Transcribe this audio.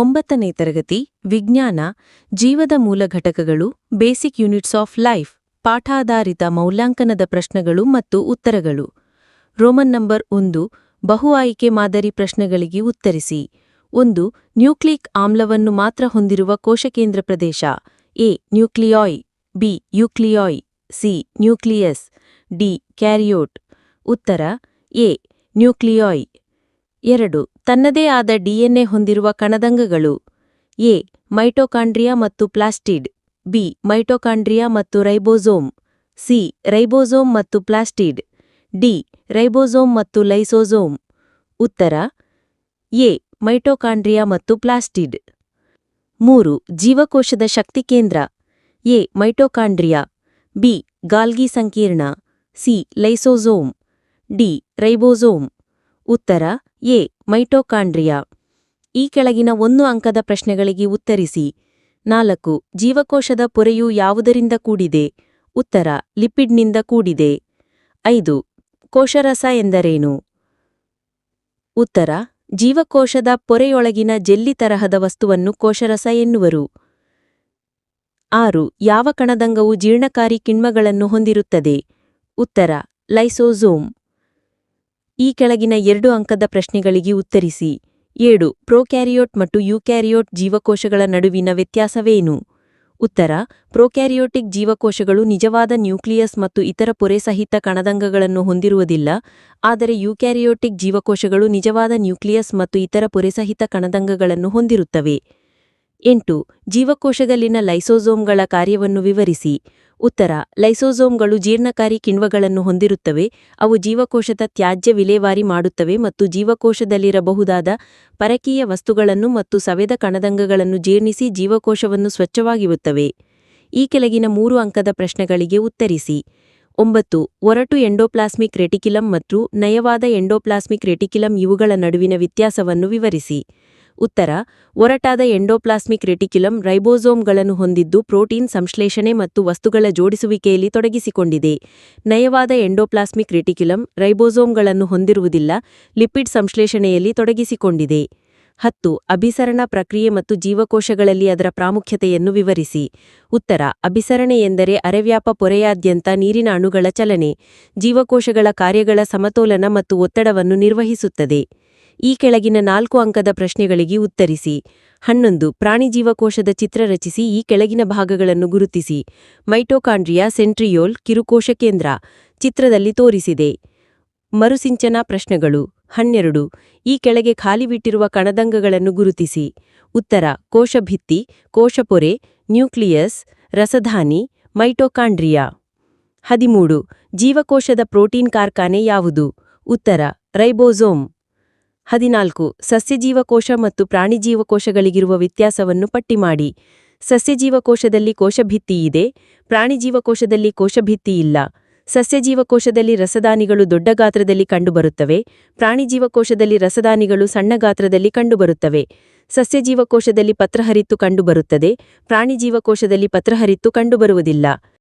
ಒಂಬತ್ತನೇ ತರಗತಿ, ವಿಜ್ಞಾನ, ಜೀವದ ಮೂಲ ಘಟಕಗಳು, ಬೇಸಿಕ್ ಯೂನಿಟ್ಸ್ ಆಫ್ ಲೈಫ್, ಪಾಠಾಧಾರಿತ ಮೌಲ್ಯಾಂಕನದ ಪ್ರಶ್ನೆಗಳು ಮತ್ತು ಉತ್ತರಗಳು. ರೋಮನ್ ನಂಬರ್ ಒಂದು, ಬಹು ಆಯ್ಕೆ ಮಾದರಿ ಪ್ರಶ್ನೆಗಳಿಗೆ ಉತ್ತರಿಸಿ. ಒಂದು, ನ್ಯೂಕ್ಲಿಕ್ ಆಮ್ಲವನ್ನು ಮಾತ್ರ ಹೊಂದಿರುವ ಕೋಶಕೇಂದ್ರ ಪ್ರದೇಶ. A, nucleoid. B, ಯೂಕ್ಲಿಯಾಯ್. C, nucleus. D, ಕ್ಯಾರಿಯೋಟ್. ಉತ್ತರ, ಎ, ನ್ಯೂಕ್ಲಿಯಾಯ್. ಎರಡು, ತನ್ನದೇ ಆದ ಡಿಎನ್ಎ ಹೊಂದಿರುವ ಕಣದಂಗಗಳು. ಎ, ಮೈಟೋಕಾಂಡ್ರಿಯಾ ಮತ್ತು ಪ್ಲಾಸ್ಟಿಡ್. ಬಿ, ಮೈಟೋಕಾಂಡ್ರಿಯಾ ಮತ್ತು ರೈಬೋಸೋಮ್. ಸಿ, ರೈಬೋಸೋಮ್ ಮತ್ತು ಪ್ಲಾಸ್ಟಿಡ್. ಡಿ, ರೈಬೋಸೋಮ್ ಮತ್ತು ಲೈಸೋಸೋಮ್. ಉತ್ತರ, ಎ, ಮೈಟೋಕಾಂಡ್ರಿಯಾ ಮತ್ತು ಪ್ಲಾಸ್ಟಿಡ್. ಮೂರು, ಜೀವಕೋಶದ ಶಕ್ತಿ ಕೇಂದ್ರ. A, mitochondria. ಬಿ, ಗಾಲ್ಗಿ ಸಂಕೀರ್ಣ. C, lysosome. D, ribosome. ಉತ್ತರ, ಎ, ಮೈಟೋಕಾಂಡ್ರಿಯಾ. ಈ ಕೆಳಗಿನ ಒಂದು ಅಂಕದ ಪ್ರಶ್ನೆಗಳಿಗೆ ಉತ್ತರಿಸಿ. ನಾಲ್ಕು, ಜೀವಕೋಶದ ಪೊರೆಯು ಯಾವುದರಿಂದ ಕೂಡಿದೆ? ಉತ್ತರ, ಲಿಪಿಡ್ನಿಂದ ಕೂಡಿದೆ. ಐದು, ಕೋಶರಸ ಎಂದರೇನು? ಉತ್ತರ, ಜೀವಕೋಶದ ಪೊರೆಯೊಳಗಿನ ಜೆಲ್ಲಿ ತರಹದ ವಸ್ತುವನ್ನು ಕೋಶರಸ ಎನ್ನುವರು. ಆರು, ಯಾವ ಕಣದಂಗವು ಜೀರ್ಣಕಾರಿ ಕಿಣ್ಮಗಳನ್ನು ಹೊಂದಿರುತ್ತದೆ? ಉತ್ತರ, ಲೈಸೋಸೋಮ್. ಈ ಕೆಳಗಿನ ಎರಡು ಅಂಕದ ಪ್ರಶ್ನೆಗಳಿಗೆ ಉತ್ತರಿಸಿ. ಏಳು ಪ್ರೊಕ್ಯಾರಿಯೋಟ್ ಮತ್ತು ಯುಕ್ಯಾರಿಯೋಟ್ ಜೀವಕೋಶಗಳ ನಡುವಿನ ವ್ಯತ್ಯಾಸವೇನು? ಉತ್ತರ ಪ್ರೊಕ್ಯಾರಿಯೋಟಿಕ್ ಜೀವಕೋಶಗಳು ನಿಜವಾದ ನ್ಯೂಕ್ಲಿಯಸ್ ಮತ್ತು ಇತರ ಪೊರೆಸಹಿತ ಕಣದಂಗಗಳನ್ನು ಹೊಂದಿರುವುದಿಲ್ಲ, ಆದರೆ ಯುಕ್ಯಾರಿಯೋಟಿಕ್ ಜೀವಕೋಶಗಳು ನಿಜವಾದ ನ್ಯೂಕ್ಲಿಯಸ್ ಮತ್ತು ಇತರ ಪೊರೆಸಹಿತ ಕಣದಂಗಗಳನ್ನು ಹೊಂದಿರುತ್ತವೆ. ಎಂಟು, ಜೀವಕೋಶದಲ್ಲಿನ ಲೈಸೋಸೋಮ್ಗಳ ಕಾರ್ಯವನ್ನು ವಿವರಿಸಿ. ಉತ್ತರ, ಲೈಸೋಸೋಮ್ಗಳು ಜೀರ್ಣಕಾರಿ ಕಿಣ್ವಗಳನ್ನು ಹೊಂದಿರುತ್ತವೆ, ಅವು ಜೀವಕೋಶದ ತ್ಯಾಜ್ಯ ವಿಲೇವಾರಿ ಮಾಡುತ್ತವೆ ಮತ್ತು ಜೀವಕೋಶದಲ್ಲಿರಬಹುದಾದ ಪರಕೀಯ ವಸ್ತುಗಳನ್ನು ಮತ್ತು ಸವೆದ ಕಣದಂಗಗಳನ್ನು ಜೀರ್ಣಿಸಿ ಜೀವಕೋಶವನ್ನು ಸ್ವಚ್ಛವಾಗಿರುತ್ತವೆ. ಈ ಕೆಳಗಿನ ಮೂರು ಅಂಕದ ಪ್ರಶ್ನೆಗಳಿಗೆ ಉತ್ತರಿಸಿ. ಒಂಬತ್ತು, ಒರಟು ಎಂಡೋಪ್ಲಾಸ್ಮಿಕ್ ರೆಟಿಕ್ಯುಲಮ್ ಮತ್ತು ನಯವಾದ ಎಂಡೋಪ್ಲಾಸ್ಮಿಕ್ ರೆಟಿಕ್ಯುಲಮ್ ಇವುಗಳ ನಡುವಿನ ವ್ಯತ್ಯಾಸವನ್ನು ವಿವರಿಸಿ. ಉತ್ತರ, ಒರಟಾದ ಎಂಡೋಪ್ಲಾಸ್ಮಿಕ್ ರೆಟಿಕ್ಯುಲಮ್ ರೈಬೋಸೋಮ್ಗಳನ್ನು ಹೊಂದಿದ್ದು ಪ್ರೋಟೀನ್ ಸಂಶ್ಲೇಷಣೆ ಮತ್ತು ವಸ್ತುಗಳ ಜೋಡಿಸುವಿಕೆಯಲ್ಲಿ ತೊಡಗಿಸಿಕೊಂಡಿದೆ. ನಯವಾದ ಎಂಡೋಪ್ಲಾಸ್ಮಿಕ್ ರೆಟಿಕ್ಯುಲಮ್ ರೈಬೋಸೋಮ್ಗಳನ್ನು ಹೊಂದಿರುವುದಿಲ್ಲ, ಲಿಪಿಡ್ ಸಂಶ್ಲೇಷಣೆಯಲ್ಲಿ ತೊಡಗಿಸಿಕೊಂಡಿದೆ. ಹತ್ತು, ಅಭಿಸರಣ ಪ್ರಕ್ರಿಯೆ ಮತ್ತು ಜೀವಕೋಶಗಳಲ್ಲಿ ಅದರ ಪ್ರಾಮುಖ್ಯತೆಯನ್ನು ವಿವರಿಸಿ. ಉತ್ತರ, ಅಭಿಸರಣೆ ಎಂದರೆ ಅರೆವ್ಯಾಪ ಪೊರೆಯಾದ್ಯಂತ ನೀರಿನ ಅಣುಗಳ ಚಲನೆ, ಜೀವಕೋಶಗಳ ಕಾರ್ಯಗಳ ಸಮತೋಲನ ಮತ್ತು ಒತ್ತಡವನ್ನು ನಿರ್ವಹಿಸುತ್ತದೆ. ಈ ಕೆಳಗಿನ ನಾಲ್ಕು ಅಂಕದ ಪ್ರಶ್ನೆಗಳಿಗೆ ಉತ್ತರಿಸಿ. ಹನ್ನೊಂದು ಪ್ರಾಣಿಜೀವಕೋಶದ ಚಿತ್ರ ರಚಿಸಿ ಈ ಕೆಳಗಿನ ಭಾಗಗಳನ್ನು ಗುರುತಿಸಿ. ಮೈಟೋಕಾಂಡ್ರಿಯಾ ಸೆಂಟ್ರಿಯೋಲ್ ಕಿರುಕೋಶ ಕೇಂದ್ರ ಚಿತ್ರದಲ್ಲಿ ತೋರಿಸಿದೆ. ಮರುಸಿಂಚನಾ ಪ್ರಶ್ನೆಗಳು. ಹನ್ನೆರಡು, ಈ ಕೆಳಗೆ ಖಾಲಿಬಿಟ್ಟಿರುವ ಕಣದಂಗಗಳನ್ನು ಗುರುತಿಸಿ. ಉತ್ತರ, ಕೋಶಭಿತ್ತಿ, ಕೋಶಪೊರೆ, ನ್ಯೂಕ್ಲಿಯಸ್, ರಸಧಾನಿ, ಮೈಟೋಕಾಂಡ್ರಿಯಾ. ಹದಿಮೂರು, ಜೀವಕೋಶದ ಪ್ರೋಟೀನ್ ಕಾರ್ಖಾನೆ ಯಾವುದು? ಉತ್ತರ, ರೈಬೋಸೋಮ್. ಹದಿನಾಲ್ಕು, ಸಸ್ಯಜೀವಕೋಶ ಮತ್ತು ಪ್ರಾಣಿಜೀವಕೋಶಗಳಿಗಿರುವ ವ್ಯತ್ಯಾಸವನ್ನು ಪಟ್ಟಿ ಮಾಡಿ. ಸಸ್ಯಜೀವಕೋಶದಲ್ಲಿ ಕೋಶಭಿತ್ತಿ ಇದೆ, ಪ್ರಾಣಿಜೀವಕೋಶದಲ್ಲಿ ಕೋಶಭಿತ್ತಿ ಇಲ್ಲ. ಸಸ್ಯಜೀವಕೋಶದಲ್ಲಿ ರಸದಾನಿಗಳು ದೊಡ್ಡ ಗಾತ್ರದಲ್ಲಿ ಕಂಡುಬರುತ್ತವೆ, ಪ್ರಾಣಿಜೀವಕೋಶದಲ್ಲಿ ರಸದಾನಿಗಳು ಸಣ್ಣ ಗಾತ್ರದಲ್ಲಿ ಕಂಡುಬರುತ್ತವೆ. ಸಸ್ಯಜೀವಕೋಶದಲ್ಲಿ ಪತ್ರಹರಿತ್ತು ಕಂಡುಬರುತ್ತದೆ, ಪ್ರಾಣಿಜೀವಕೋಶದಲ್ಲಿ ಪತ್ರಹರಿತ್ತು ಕಂಡುಬರುವುದಿಲ್ಲ.